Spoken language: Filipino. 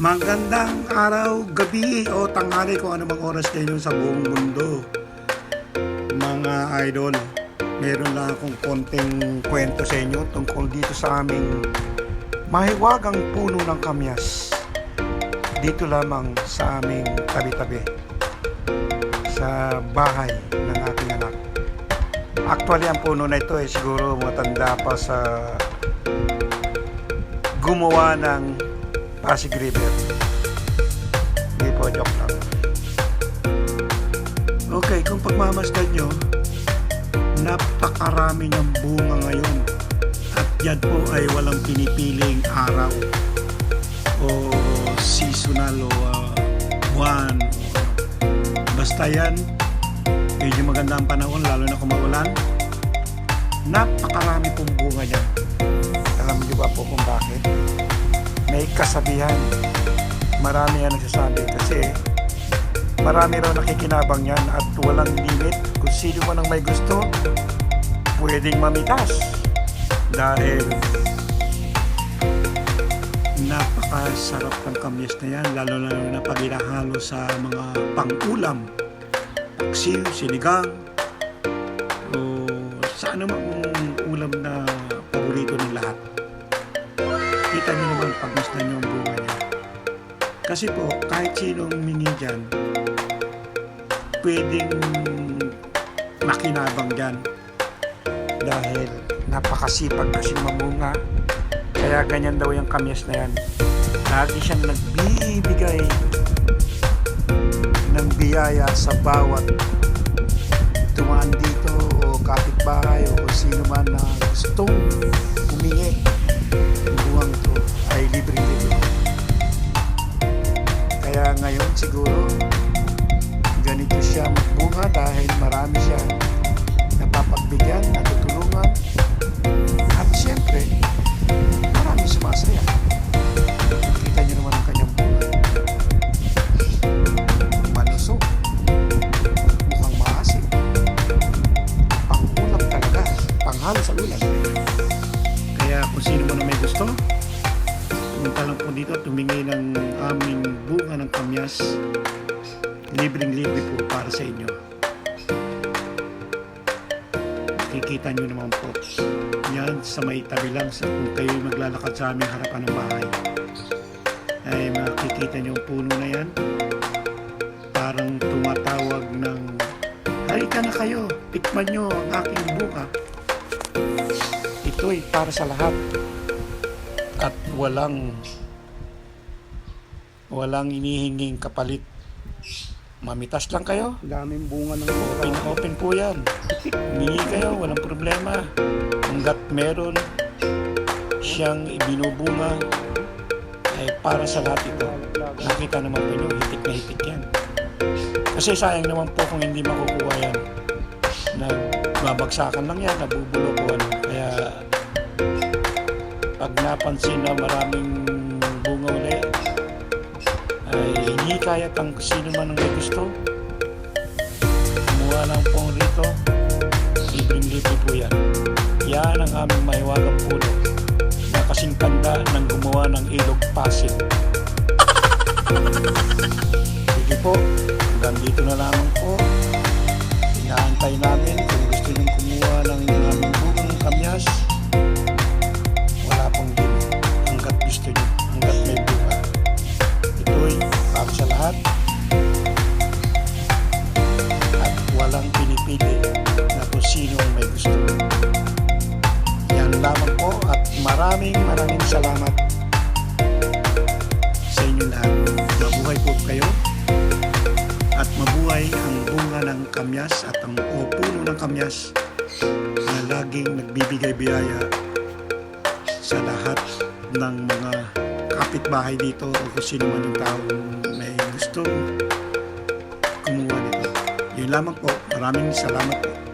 Magandang araw, gabi o tanghali kung ano mang oras kayo sa buong mundo. Mga idol, meron lang akong konting kwento sa inyo tungkol dito sa aming mahiwagang puno ng kamyas. Dito lamang sa aming tabi-tabi sa bahay ng aking anak. Actually, ang puno na ito ay siguro matanda pa sa gumawa ng Pasig River. Hindi po, joke lang. Okay, kung pagmamasdan nyo, napakarami ng bunga ngayon. At yan po ay walang pinipiling araw o seasonal o uh. Basta yan, medyo maganda ang panahon, lalo na kung maulan. Napakarami pong bunga niyan. Alam niyo ba po kung bakit? Kasabihan. Marami ang nagsasabi kasi marami raw nakikinabang yan at walang limit. Kung sino man ang may gusto, pwedeng mamitas. Dahil napakasarap ng kamyas na yan, lalo na na pag inahalo sa mga pang-ulam. Paksiw, sinigang, o sa anumang Kita niyo naman pag masdan niyo ang niya. Kasi po, kahit sinong mingi dyan, pwedeng makinabang dyan. Dahil napakasipag kasi mamunga. Kaya ganyan daw yung kamyas na yan. Lagi siyang nagbibigay ng biyaya sa bawat tumaan dito o kapitbahay o sino man na gustong kung sino man may gusto, pumunta lang po dito at tumingi ng aming bunga ng kamyas. Libreng-libre po para sa inyo. Kikita nyo naman po. Yan sa may tabi lang sa kung kayo maglalakad sa aming harapan ng bahay. Ay makikita nyo ang puno na yan. Parang tumatawag ng Halika na kayo, tikman nyo ang aking bunga. Ito'y para sa lahat. At walang walang inihinging kapalit. Mamitas lang kayo. Daming bunga ng Open open po yan. Humingi kayo, walang problema. Hanggat meron siyang ibinubunga ay para sa lahat ito. Nakita naman po nyo, hitik na hitik yan. Kasi sayang naman po kung hindi makukuha yan. Nagbabagsakan lang yan, nabubulok o ano. Pag napansin na maraming bunga ulit, ay hindi kaya kang sino man ang gusto. Kumuha lang po rito. Libreng libre po yan. Yan ang aming mahiwagang puno na kasing tanda ng gumawa ng ilog Pasig. Sige po, hanggang dito na lamang po. Inaantay namin pinipili na kung sino ang may gusto. Yan lamang po at maraming maraming salamat sa inyo lahat. Mabuhay po kayo at mabuhay ang bunga ng kamyas at ang o puno ng kamyas na laging nagbibigay biyaya sa lahat ng mga kapitbahay dito o kung sino man yung taong may gusto kumuha nito. Yun lamang po. Maraming salamat po.